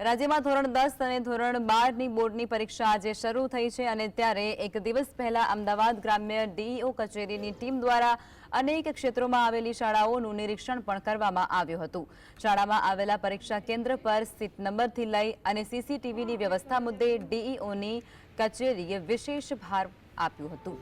રાજ્યમાં ધોરણ દસ અને ધોરણ બારની બોર્ડની પરીક્ષા આજે શરૂ થઈ છે અને ત્યારે એક દિવસ પહેલા અમદાવાદ ગ્રામ્ય ડીઈઓ કચેરીની ટીમ દ્વારા અનેક ક્ષેત્રોમાં આવેલી શાળાઓનું નિરીક્ષણ પણ કરવામાં આવ્યું હતું. શાળામાં આવેલા પરીક્ષા કેન્દ્ર પર સીટ નંબરથી લઈ અને સીસીટીવીની વ્યવસ્થા મુદ્દે ડીઈઓની કચેરીએ વિશેષ ભાર આપ્યું હતું.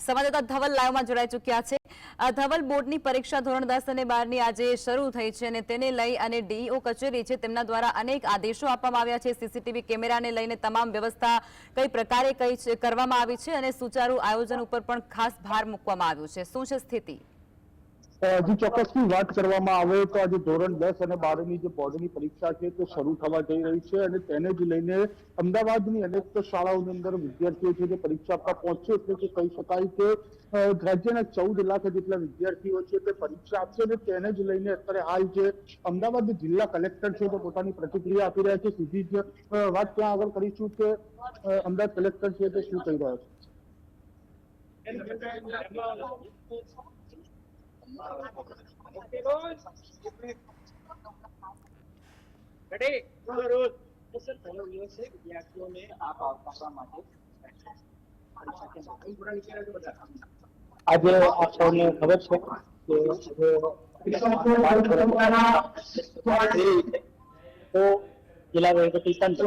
સંવાદદાતા ધવલ લાઈવમાં જોડાઈ ચૂક્યા છે. ધવલ બોર્ડની પરીક્ષા ધોરણ દસ અને બારની આજે શરૂ થઈ છે અને તેને લઈ અને ડીઈઓ કચેરી છે તેમના દ્વારા અનેક આદેશો આપવામાં આવ્યા છે. સીસીટીવી કેમેરાને લઈને તમામ વ્યવસ્થા કઈ પ્રકારે કઈ કરવામાં આવી છે અને સુચારુ આયોજન ઉપર પણ ખાસ ભાર મૂકવામાં આવ્યો છે. શું છે સ્થિતિ? હજી ચોક્કસથી વાત કરવામાં આવે તો આજે ધોરણ દસ અને બારની જે બોર્ડની પરીક્ષા છે તે શરૂ થવા જઈ રહી છે અને તેને જ લઈને અમદાવાદની અનેક શાળાઓની અંદર વિદ્યાર્થીઓ છે જે પરીક્ષા આપવા પહોંચશે એટલે કે કહી શકાય કે રાજ્યના ચૌદ લાખ જેટલા વિદ્યાર્થીઓ છે તે પરીક્ષા આપશે અને તેને જ લઈને અત્યારે હાલ જે અમદાવાદ જિલ્લા કલેક્ટર છે તે પોતાની પ્રતિક્રિયા આપી રહ્યા છે. સીધી જ વાત ત્યાં આગળ કરીશું કે અમદાવાદ કલેક્ટર છે તે શું કહી રહ્યા છે સર પહેલો દિવસ છે વિદ્યાર્થીઓને આપ આપવા માટે આજે આપ સૌને ખબર છે કે તો જિલ્લા વહીવટી તંત્ર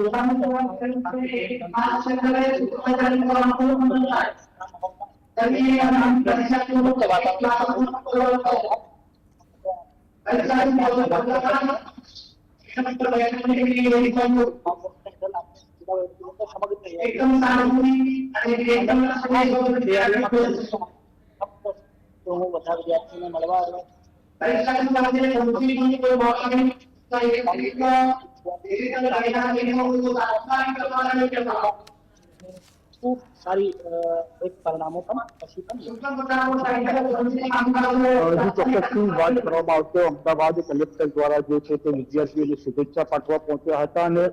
એકદમ સારું અને એકદમ તો હું બધા વિદ્યાર્થીઓને મળવા આવ્યો પરીક્ષાની સાથે સૌથી કોઈ મોટી તો એક એક એક લાઈના લઈને હું તો તાત્કાલિક કરવાના કે ખૂબ સારી અ, એક પરિણામો પણ પછી પણ સુતમ પટાકો સાઈડ સારી એક પરિણામો વાત કરવામાં આવતો અમદાવાદ કલેક્ટર દ્વારા જે છે તે વિદ્યાર્થીઓને શુભેચ્છા પાઠવા પહોંચ્યા હતા અને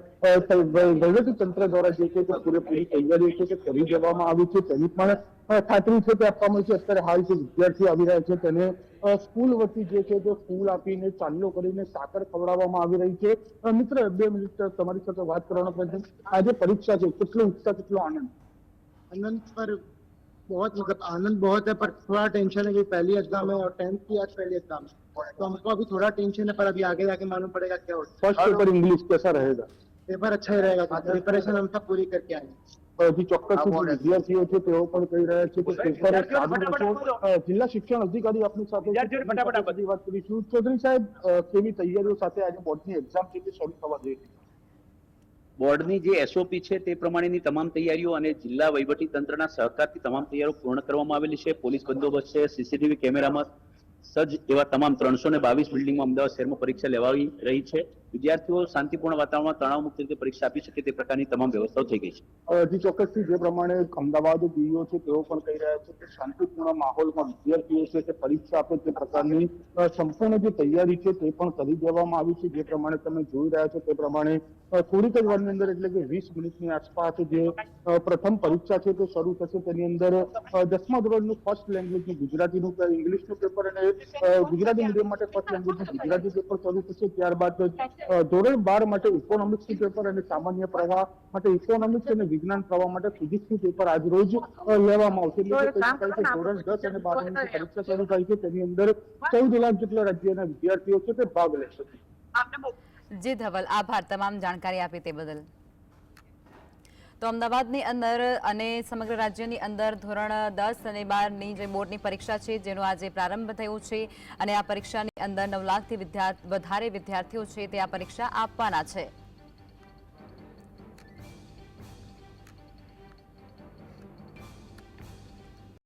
વહીવટી તંત્ર દ્વારા જે છે તે પૂરેપૂરી તૈયારીઓ છે તે કરી દેવામાં આવી છે તેની પણ ખાતરી છે તે આપવામાં આવી છે અત્યારે હાલ જે વિદ્યાર્થીઓ આવી રહ્યા છે તેને સ્કૂલ વતી જે છે તે ફૂલ આપીને ચાંદલો કરીને સાકર ખવડાવવામાં આવી રહી છે મિત્ર બે મિનિટ તમારી સાથે વાત કરવાનો પ્રયત્ન આજે પરીક્ષા છે કેટલો ઉત્સાહ કેટલો આનંદ आनंद पर बहुत मतलब आनंद बहुत है पर थोड़ा टेंशन है कि पहली एग्जाम है और टेंथ की आज पहली एग्जाम है तो हमको अभी थोड़ा टेंशन है पर अभी आगे जाके मालूम पड़ेगा क्या होता फर्स्ट पेपर इंग्लिश कैसा रहेगा है पेपर अच्छा ही रहेगा प्रिपरेशन हम सब पूरी करके आएंगे હજી ચોક્કસ જે વિદ્યાર્થીઓ છે તેઓ પણ કહી રહ્યા છે કે પેપર સારું રહેશે અ, જિલ્લા શિક્ષણ અધિકારી આપની સાથે છે. બધી વાત કરીશું ચૌધરી સાહેબ અ, કેવી તૈયારીઓ સાથે આજે બોર્ડની એક્ઝામ છે તે શરૂ થવા જઈ રહી છે બોર્ડની જે એસઓપી છે તે પ્રમાણેની તમામ તૈયારીઓ અને જિલ્લા વહીવટી તંત્રના સહકારથી તમામ તૈયારીઓ પૂર્ણ કરવામાં આવેલી છે. પોલીસ બંદોબસ્ત છે સીસીટીવી કેમેરામાં સજ્જ એવા તમામ ત્રણસો ને બાવીસ બિલ્ડિંગમાં અમદાવાદ શહેરમાં પરીક્ષા લેવાઈ રહી છે. વિદ્યાર્થીઓ શાંતિપૂર્ણ વાતાવરણમાં તણાવ મુક્ત રીતે પરીક્ષા આપી શકે તે પ્રકારની તમામ વ્યવસ્થાઓ થઈ ગઈ છે. હજી ચોક્કસથી જે પ્રમાણે અમદાવાદ ડીઓ છે, તેઓ પણ કહી રહ્યા છે કે શાંતિપૂર્ણ માહોલમાં વિદ્યાર્થીઓ છે તે પરીક્ષા આપે તે પ્રકારની સંપૂર્ણ જે તૈયારી છે તે પણ કરી દેવામાં આવી છે. જે પ્રમાણે તમે જોઈ રહ્યા છો તે પ્રમાણે થોડીક જ વારની અંદર એટલે કે વીસ મિનિટની આસપાસ જે પ્રથમ પરીક્ષા છે તે શરૂ થશે. તેની અંદર દસમા ધોરણનું ફર્સ્ટ લેંગ્વેજનું ગુજરાતીનું ઇંગ્લિશનું પેપર અને ગુજરાતી મીડિયમ માટે ફર્સ્ટ લેંગ્વેજનું ગુજરાતી પેપર શરૂ થશે. ત્યારબાદ ધોરણ બાર માટે ઇકોનોમિક્સનું પેપર અને સામાન્ય પ્રવાહ માટે ઇકોનોમિક્સ અને વિજ્ઞાન પ્રવાહ માટે ફિઝિક્સનું પેપર આજ રોજ લેવામાં આવશે. એટલે કે ધોરણ દસ અને બારની પરીક્ષા શરૂ થાય છે. તેની અંદર ચૌદ લાખ જેટલા રાજ્યના વિદ્યાર્થીઓ છે તે ભાગ લેશે. જી ધવલ આભાર. તમામ જાણકારી આપી તે બદલ. તો અમદાવાદની અંદર અને સમગ્ર રાજ્યની અંદર ધોરણ દસ અને બારની જે બોર્ડની પરીક્ષા છે, જેનો આજે પ્રારંભ થયો છે અને આ પરીક્ષાની અંદર નવ લાખથી વધારે વિદ્યાર્થીઓ છે તે આ પરીક્ષા આપવાના છે.